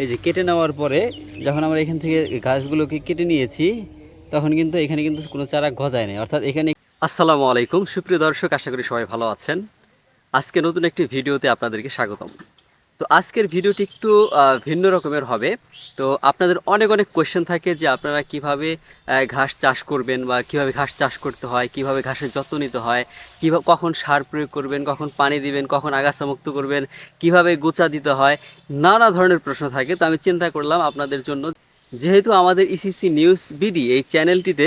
এই যে কেটে নেওয়ার পরে যখন আমরা এখান থেকে গাছগুলোকে কেটে নিয়েছি, তখন কিন্তু এখানে কিন্তু কোনো চারা গজায় নেই। অর্থাৎ এখানে আসসালামু আলাইকুম। সুপ্রিয় দর্শক, আশা করি সবাই ভালো আছেন। আজকে নতুন একটি ভিডিওতে আপনাদেরকে স্বাগতম। তো আজকের ভিডিওটি একটু ভিন্ন রকমের হবে। তো আপনাদের অনেক অনেক কোয়েশ্চেন থাকে যে আপনারা কীভাবে ঘাস চাষ করবেন বা কীভাবে ঘাস চাষ করতে হয়, কীভাবে ঘাসের যত্ন নিতে হয় কীভাবে কখন সার প্রয়োগ করবেন, কখন পানি দিবেন, কখন আগাছা মুক্ত করবেন, কীভাবে গোচা দিতে হয়, নানা ধরনের প্রশ্ন থাকে। তো আমি চিন্তা করলাম আপনাদের জন্য। যেহেতু আমাদের ইসিসি নিউজ বিডি এই চ্যানেলটিতে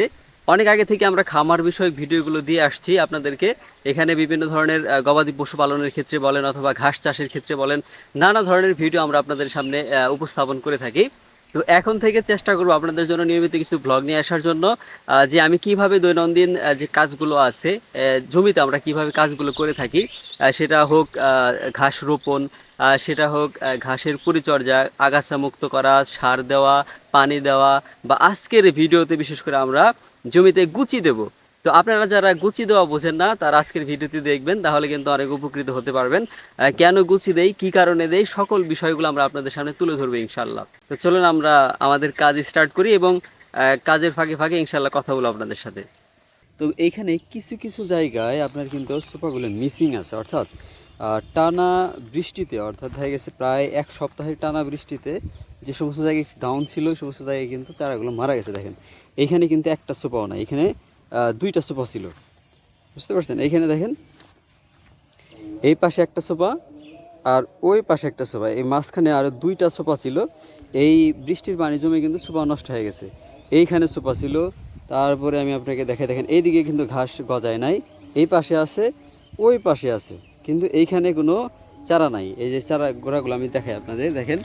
অনেক আগে থেকে আমরা খামার বিষয়ক ভিডিওগুলো দিয়ে আসছি আপনাদেরকে। এখানে বিভিন্ন ধরনের গবাদি পশু পালনের ক্ষেত্রে বলেন অথবা ঘাস চাষের ক্ষেত্রে বলেন, নানা ধরনের ভিডিও আমরা আপনাদের সামনে উপস্থাপন করে থাকি। তো এখন থেকে চেষ্টা করব আপনাদের জন্য নিয়মিত কিছু ব্লগ নিয়ে আসার জন্য যে আমি কীভাবে দৈনন্দিন যে কাজগুলো আছে জমিতে আমরা কীভাবে কাজগুলো করে থাকি সেটা হোক ঘাস রোপণ সেটা হোক ঘাসের পরিচর্যা, আগাছা মুক্ত করা, সার দেওয়া, পানি দেওয়া বা আজকের ভিডিওতে বিশেষ করে আমরা জমিতে গুচি দেব। তো আপনারা যারা গুচি দেওয়া বোঝেন না, তার আজকের ভিডিওটি দেখবেন, তাহলে কিন্তু অনেক উপকৃত হতে পারবেন। কেন গুচি দেই, কি কারণে দেই, সকল বিষয়গুলো আমরা আপনাদের সামনে তুলে ধরবো ইনশাল্লাহ তো চলুন আমরা আমাদের কাজ স্টার্ট করি এবং কাজের ফাঁকে ফাঁকে ইনশাল্লাহ কথা বলব আপনাদের সাথে। তো এইখানে কিছু কিছু জায়গায় আপনার কিন্তু সোফাগুলো মিসিং আছে, অর্থাৎ টানা বৃষ্টিতে, অর্থাৎ দেখা গেছে প্রায় এক সপ্তাহের টানা বৃষ্টিতে যে সমস্ত জায়গায় ডাউন ছিল সমস্ত জায়গায় কিন্তু চারাগুলো মারা গেছে, দেখেন। এইখানে কিন্তু একটা সোফাও নাই, এখানে দুইটা সোফা ছিল। বুঝতে পারছেন? এইখানে দেখেন। এই পাশে একটা সোফা আর ওই পাশে একটা সোফা। এই মাঝখানে আরও দুইটা সোফা ছিল। এই বৃষ্টির পানি জমে কিন্তু সোফা নষ্ট হয়ে গেছে। এইখানে সোফা ছিল। তারপরে আমি আপনাকে দেখাই, দেখেন, এইদিকে কিন্তু ঘাস গজায় নাই। এই পাশে আছে, ওই পাশে আছে। কিন্তু এইখানে কোনো চারা নাই। এই যে চারা গোড়াগুলো আমি দেখাই আপনাদের। দেখেন,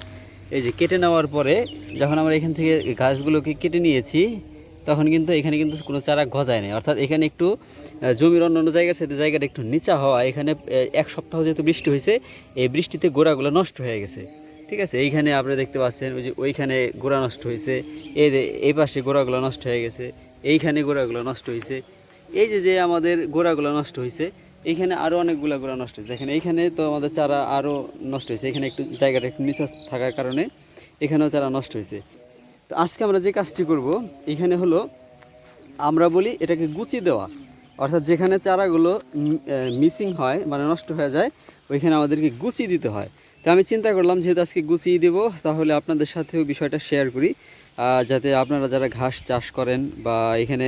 এই যে কেটে নেওয়ার পরে যখন আমরা এখান থেকে গাছগুলোকে কেটে নিয়েছি তখন কিন্তু এখানে কিন্তু কোনো চারা গজায় নেই। অর্থাৎ এখানে একটু জমির অন্য অন্য জায়গার সাথে জায়গাটা একটু নিচা হওয়া, এখানে এক সপ্তাহ যেহেতু বৃষ্টি হয়েছে, এই বৃষ্টিতে গোড়াগুলো নষ্ট হয়ে গেছে। ঠিক আছে? এইখানে আপনি দেখতে পাচ্ছেন ওই যে ওইখানে গোড়া নষ্ট হয়েছে, এই এই পাশে গোড়াগুলো নষ্ট হয়ে গেছে, এইখানে গোড়াগুলো নষ্ট হয়েছে। এই যে যে আমাদের গোড়াগুলো নষ্ট হয়েছে, এইখানে আরও অনেকগুলো গোড়া নষ্ট হয়েছে। দেখেন, এইখানে তো আমাদের চারা আরও নষ্ট হয়েছে। এখানে একটু জায়গাটা একটু নিচা থাকার কারণে এখানেও চারা নষ্ট হয়েছে। তো আজকে আমরা যে কাজটি করব, এখানে হলো আমরা বলি এটাকে গুচি দেওয়া। অর্থাৎ যেখানে চারাগুলো মিসিং হয় মানে নষ্ট হয়ে যায়, ওইখানে আমাদেরকে গুছিয়ে দিতে হয়। তো আমি চিন্তা করলাম, যেহেতু আজকে গুছিয়ে দেব, তাহলে আপনাদের সাথেও বিষয়টা শেয়ার করি। যাতে আপনারা যারা ঘাস চাষ করেন বা এখানে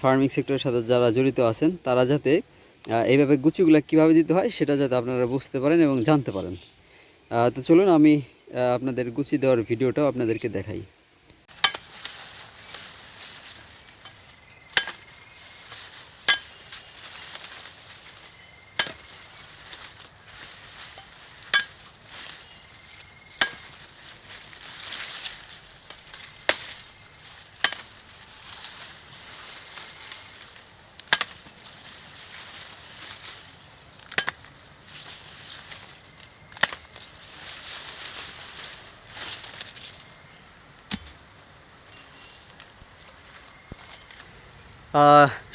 ফার্মিং সেক্টরের সাথে যারা জড়িত আছেন, তারা যাতে এইভাবে গুচিগুলো কীভাবে দিতে হয়, সেটা যাতে আপনারা বুঝতে পারেন এবং জানতে পারেন। তো চলুন আমি আপনাদের গুছি দেওয়ার ভিডিওটাও আপনাদেরকে দেখাই।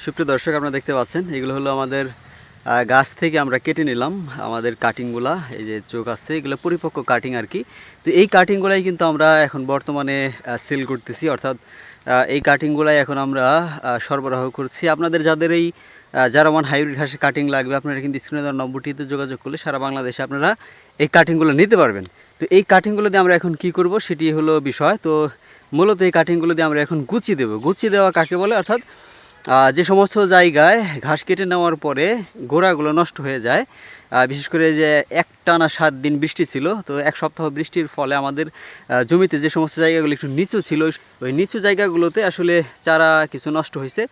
সুপ্রিয় দর্শক, আপনারা দেখতে পাচ্ছেন, এগুলো হলো আমাদের গাছ থেকে আমরা কেটে নিলাম, আমাদের কাটিংগুলা, এই যে চোখ আছে, এগুলো পরিপক্ক কাটিং আর কি। তো এই কাটিংগুলাই কিন্তু আমরা এখন বর্তমানে সেল করতেছি, অর্থাৎ এই কাটিংগুলাই এখন আমরা সরবরাহ করছি। আপনাদের যাদের এই যারা জারামান হাইব্রিড হাঁসের কাটিং লাগবে, আপনারা কিন্তু স্ক্রিনে দেওয়ার নম্বরটিতে যোগাযোগ করলে সারা বাংলাদেশে আপনারা এই কাটিংগুলো নিতে পারবেন। তো এই কাটিংগুলো দিয়ে আমরা এখন কি করব সেটি হলো বিষয়। তো মূলত এই কাটিংগুলো দিয়ে আমরা এখন গুছিয়ে দেবো। গুছিয়ে দেওয়া কাকে বলে? অর্থাৎ যে সমস্ত জায়গায় ঘাস কেটে নেওয়ার পরে গোড়াগুলো নষ্ট হয়ে যায় বিশেষ করে যে একটানা সাত দিন বৃষ্টি ছিল, তো এক সপ্তাহ বৃষ্টির ফলে আমাদের জমিতে যে সমস্ত জায়গাগুলো একটু নিচু ছিল, ওই নিচু জায়গাগুলোতে আসলে চারা কিছু নষ্ট হয়েছে,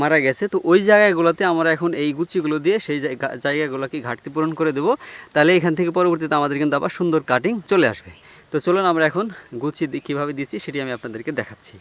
মারা গেছে। তো ওই জায়গাগুলোতে আমরা এখন এই গুচিগুলো দিয়ে সেই জায়গা, জায়গাগুলোকে ঘাটতি পূরণ করে দেবো। তাহলে এখান থেকে পরবর্তীতে আমাদের কিন্তু আবার সুন্দর কাটিং চলে আসবে। তো চলুন আমরা এখন গুচি কীভাবে দিচ্ছি সেটি আমি আপনাদেরকে দেখাচ্ছি।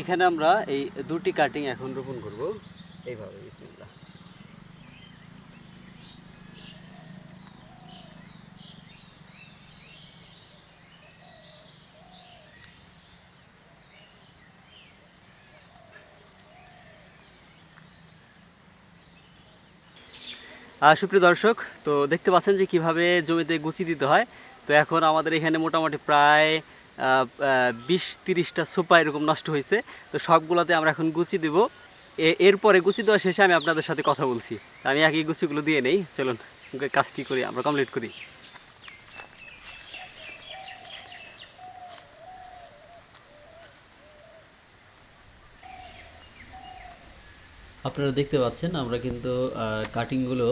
এখানে আমরা এই দুটি কাটিং এখন রোপণ করব। এইভাবে বিসমিল্লা সুপ্রিয় দর্শক, তো দেখতে পাচ্ছেন যে কীভাবে জমিতে গুছিয়ে দিতে হয়। তো এখন আমাদের এখানে মোটামুটি প্রায় বিশ তিরিশটা সোপা এরকম নষ্ট হয়েছে। তো সবগুলোতে আমরা এখন গুছি দিব। এরপরে গুছি দেওয়া শেষে আমি আপনাদের সাথে কথা বলছি। আমি আগে গুছিগুলো দিয়ে নেই। চলুন কাজটি করি, আমরা কমপ্লিট করি। আপনারা দেখতে পাচ্ছেন, আমরা কিন্তু কাটিংগুলো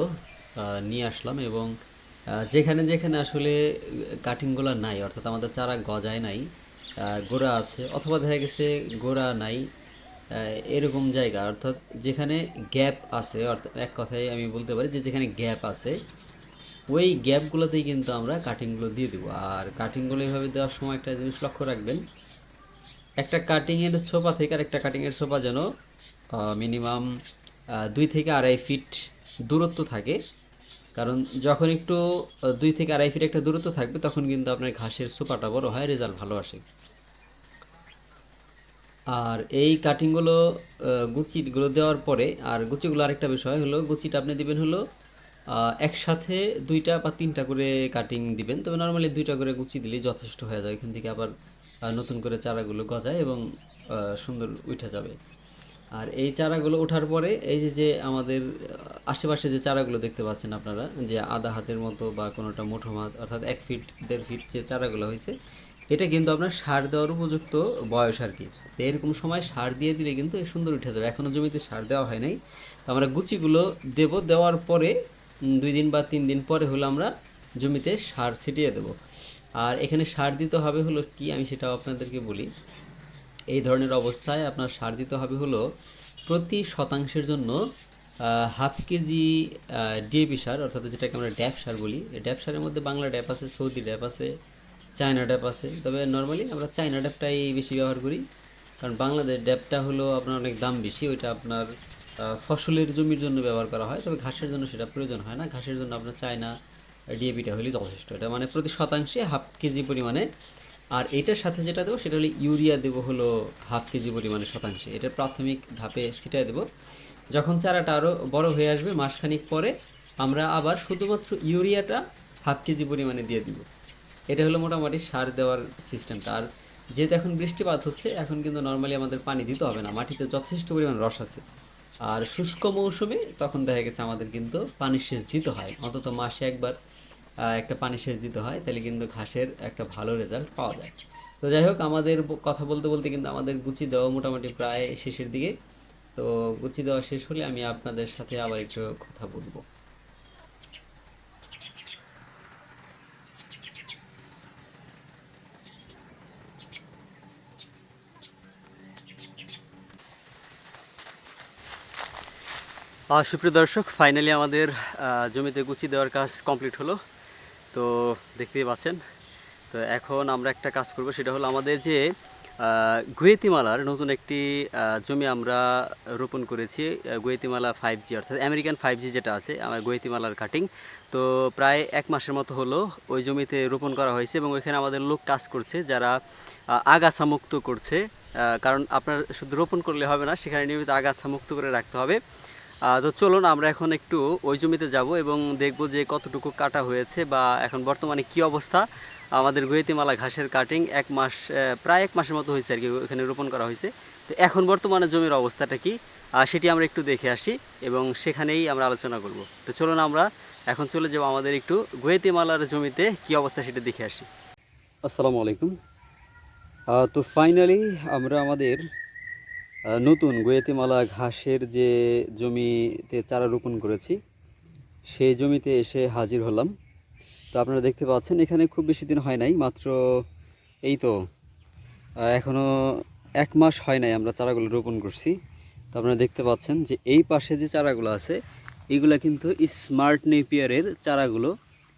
নিয়ে আসলাম এবং যেখানে যেখানে আসলে কাটিংগুলো নাই, অর্থাৎ আমাদের চারা গজায় নাই গোড়া আছে, অথবা দেখা গেছে গোড়া নাই এরকম জায়গা। অর্থাৎ যেখানে গ্যাপ আছে, অর্থাৎ এক কথায় আমি বলতে পারি যে যেখানে গ্যাপ আছে, ওই গ্যাপগুলোতেই কিন্তু আমরা কাটিংগুলো দিয়ে দেবো। আর কাটিংগুলো এইভাবে দেওয়ার সময় একটা জিনিস লক্ষ্য রাখবেন, একটা কাটিংয়ের ছোপা থেকে আর একটা কাটিংয়ের ছোপা যেন মিনিমাম দুই থেকে আড়াই ফিট দূরত্ব থাকে। কারণ যখন একটু দুই থেকে আড়াই ফিট একটা দূরত্ব থাকবে, তখন কিন্তু আপনার ঘাসের ছোপাটা বড় হয় রেজাল্ট ভালো আসে। আর এই কাটিংগুলো গুচিগুলো দেওয়ার পরে, আর গুচিগুলো আরেকটা বিষয় হলো, গুচিটা আপনি দিবেন হলো একসাথে দুইটা বা তিনটা করে কাটিং দিবেন। তবে নর্মালি দুইটা করে গুচি দিলেই যথেষ্ট হয়ে যায়। এখান থেকে আবার নতুন করে চারাগুলো গজায় এবং সুন্দর উঠে যাবে। আর এই চারাগুলো ওঠার পরে এই যে যে আমাদের আশেপাশে যে চারাগুলো দেখতে পাচ্ছেন আপনারা, যে আধা হাতের মতো বা কোনোটা মুঠো হাত, অর্থাৎ এক ফিট, দেড় ফিট যে চারাগুলো হয়েছে, এটা কিন্তু আপনার সার দেওয়ার উপযুক্ত বয়স আর কি। তো এরকম সময় সার দিয়ে দিলে কিন্তু সুন্দর উঠে যাবে। এখনও জমিতে সার দেওয়া হয় নাই। তো আমরা গুচিগুলো দেব, দেওয়ার পরে দুই দিন বা তিন দিন পরে হলো আমরা জমিতে সার ছিটিয়ে দেব। আর এখানে সার দিতে হবে হলো কি, আমি সেটাও আপনাদেরকে বলি। এই ধরনের অবস্থায় আপনার সার দিতে হবে হলো প্রতি শতাংশের জন্য হাফ কেজি ডিএপি সার, অর্থাৎ যেটাকে আমরা ড্যাপ সার বলি। ড্যাপ সারের মধ্যে বাংলা ড্যাপ আছে, সৌদি ড্যাপ আছে, চায়না ড্যাপ আছে। তবে নর্মালি আমরা চায়না ড্যাপটাই বেশি ব্যবহার করি। কারণ বাংলাদেশ ড্যাপটা হলো আপনার অনেক দাম বেশি, ওইটা আপনার ফসলের জমির জন্য ব্যবহার করা হয়। তবে ঘাসের জন্য সেটা প্রয়োজন হয় না। ঘাসের জন্য আপনার চায়না ডিএপিটা হলেই যথেষ্ট। এটা মানে প্রতি শতাংশে হাফ কেজি পরিমাণে আর এটার সাথে যেটা দেবো সেটা হলো ইউরিয়া দেবো হলো হাফ কেজি পরিমাণে শতাংশে। এটা প্রাথমিক ধাপে ছিটায় দেবো। যখন চারাটা আরও বড় হয়ে আসবে মাসখানিক পরে, আমরা আবার শুধুমাত্র ইউরিয়াটা হাফ কেজি পরিমাণে দিয়ে দিব। এটা হলো মোটামুটি সার দেওয়ার সিস্টেমটা। আর যেহেতু এখন বৃষ্টিপাত হচ্ছে, এখন কিন্তু নর্মালি আমাদের পানি দিতে হবে না। মাটিতে যথেষ্ট পরিমাণ রস আছে। আর শুষ্ক মৌসুমে তখন দেখা গেছে আমাদের কিন্তু পানি সেচ দিতে হয়। অন্তত মাসে একবার। একটা পানি সেচ দিতে হয়, তাহলে কিন্তু ঘাসের একটা ভালো রেজাল্ট পাওয়া যায়। তো যাই হোক, আমাদের কথা বলতে বলতে কিন্তু আমাদের গুচি দেওয়া মোটামুটি প্রায় শেষের দিকে। তো গুচি দেওয়া শেষ হলে আমি আপনাদের সাথে আবার একটু কথা বলব। সুপ্রিয় দর্শক ফাইনালি আমাদের জমিতে গুছি দেওয়ার কাজ কমপ্লিট হলো। তো দেখতেই পাচ্ছেন। তো এখন আমরা একটা কাজ করব সেটা হলো আমাদের যে গুয়েতিমালার নতুন একটি জমি আমরা রোপণ করেছি গুয়েতিমালা ফাইভ জি অর্থাৎ আমেরিকান ফাইভ জি যেটা আছে আমার গুয়েতিমালার কাটিং তো প্রায় এক মাসের মতো হলো ওই জমিতে রোপণ করা হয়েছে এবং ওইখানে আমাদের লোক কাজ করছে যারা আহ, আগাছা মুক্ত করছে কারণ আপনার শুধু রোপণ করলে হবে না সেখানে নিয়মিত আগাছা মুক্ত করে রাখতে হবে। তো চলুন, আমরা এখন একটু ওই জমিতে যাব এবং দেখব যে কতটুকু কাটা হয়েছে বা এখন বর্তমানে কি অবস্থা। আমাদের গোয়েতিমালা ঘাসের কাটিং এক মাস প্রায় এক মাসের মতো হয়েছে আর কি, ওখানে রোপণ করা হয়েছে। তো এখন বর্তমানে জমির অবস্থাটা কি? সেটি আমরা একটু দেখে আসি এবং সেখানেই আমরা আলোচনা করব। তো চলুন, আমরা এখন চলে যাব আমাদের একটু গোয়েতিমালার জমিতে কি অবস্থা সেটা দেখে আসি। আসসালামু আলাইকুম। তো ফাইনালি আমরা আমাদের নতুন গোয়েতিমালা ঘাসের যে জমিতে চারা রোপণ করেছি সেই জমিতে এসে হাজির হলাম। তো আপনারা দেখতে পাচ্ছেন এখানে খুব বেশি দিন হয় নাই মাত্র এই তো আহ, এখনও এক মাস হয় নাই আমরা চারাগুলো রোপণ করছি। তো আপনারা দেখতে পাচ্ছেন যে এই পাশে যে চারাগুলো আছে এগুলা কিন্তু স্মার্ট নেপিয়ারের চারাগুলো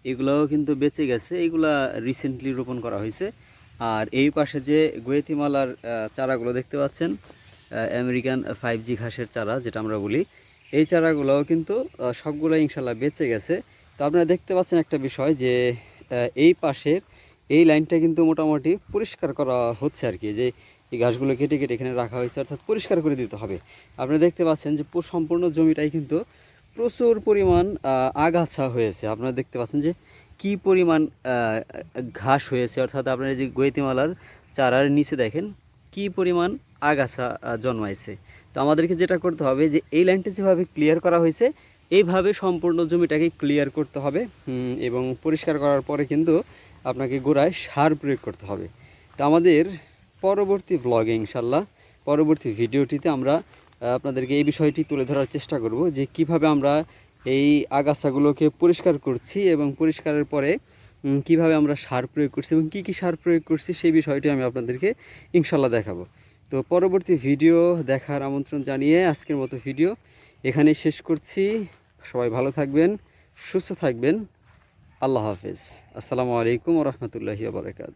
এগুলোও কিন্তু বেঁচে গেছে এগুলা রিসেন্টলি রোপণ করা হয়েছে। আর এই পাশে যে গোয়েতিমালার চারাগুলো দেখতে পাচ্ছেন আমেরিকান ফাইভ জি ঘাসের চারা, যেটা আমরা বলি। এই চারাগুলোও কিন্তু সবগুলো ইনশাল্লাহ বেঁচে গেছে। তো আপনারা দেখতে পাচ্ছেন একটা বিষয় যে এই পাশের এই লাইনটা কিন্তু মোটামুটি পরিষ্কার করা হচ্ছে আর কি। যে, এই ঘাসগুলো কেটে কেটে এখানে রাখা হয়েছে, অর্থাৎ পরিষ্কার করে দিতে হবে। আপনারা দেখতে পাচ্ছেন যে সম্পূর্ণ জমিটাই কিন্তু প্রচুর পরিমাণ আগাছা হয়েছে। আপনারা দেখতে পাচ্ছেন যে, কি পরিমাণ ঘাস হয়েছে। অর্থাৎ আপনার যে গৈতিমালার চারার নিচে দেখেন কি পরিমাণ আগাছা জন্মাইছে। তো আমাদেরকে যেটা করতে হবে যে, এই লাইনটা যেভাবে ক্লিয়ার করা হয়েছে, এইভাবে সম্পূর্ণ জমিটাকে ক্লিয়ার করতে হবে এবং পরিষ্কার করার পরে কিন্তু আপনাকে গোড়ায় সার প্রয়োগ করতে হবে। তো আমাদের পরবর্তী ব্লগে ইনশাল্লাহ পরবর্তী ভিডিওটিতে আমরা আপনাদেরকে এই বিষয়টি তুলে ধরার চেষ্টা করব যে, কীভাবে আমরা এই আগাছাগুলোকে পরিষ্কার করছি এবং পরিষ্কারের পরে কীভাবে আমরা সার প্রয়োগ করছি এবং কী কী সার প্রয়োগ করছি সেই বিষয়টি আমি আপনাদেরকে ইনশাল্লাহ দেখাবো। তো পরবর্তী ভিডিও দেখার আমন্ত্রণ জানিয়ে আজকের মতো ভিডিও এখানেই শেষ করছি। সবাই ভালো থাকবেন, সুস্থ থাকবেন। আল্লাহ হাফেজ। আসসালামু আলাইকুম রহমতুল্লাহি বারকাত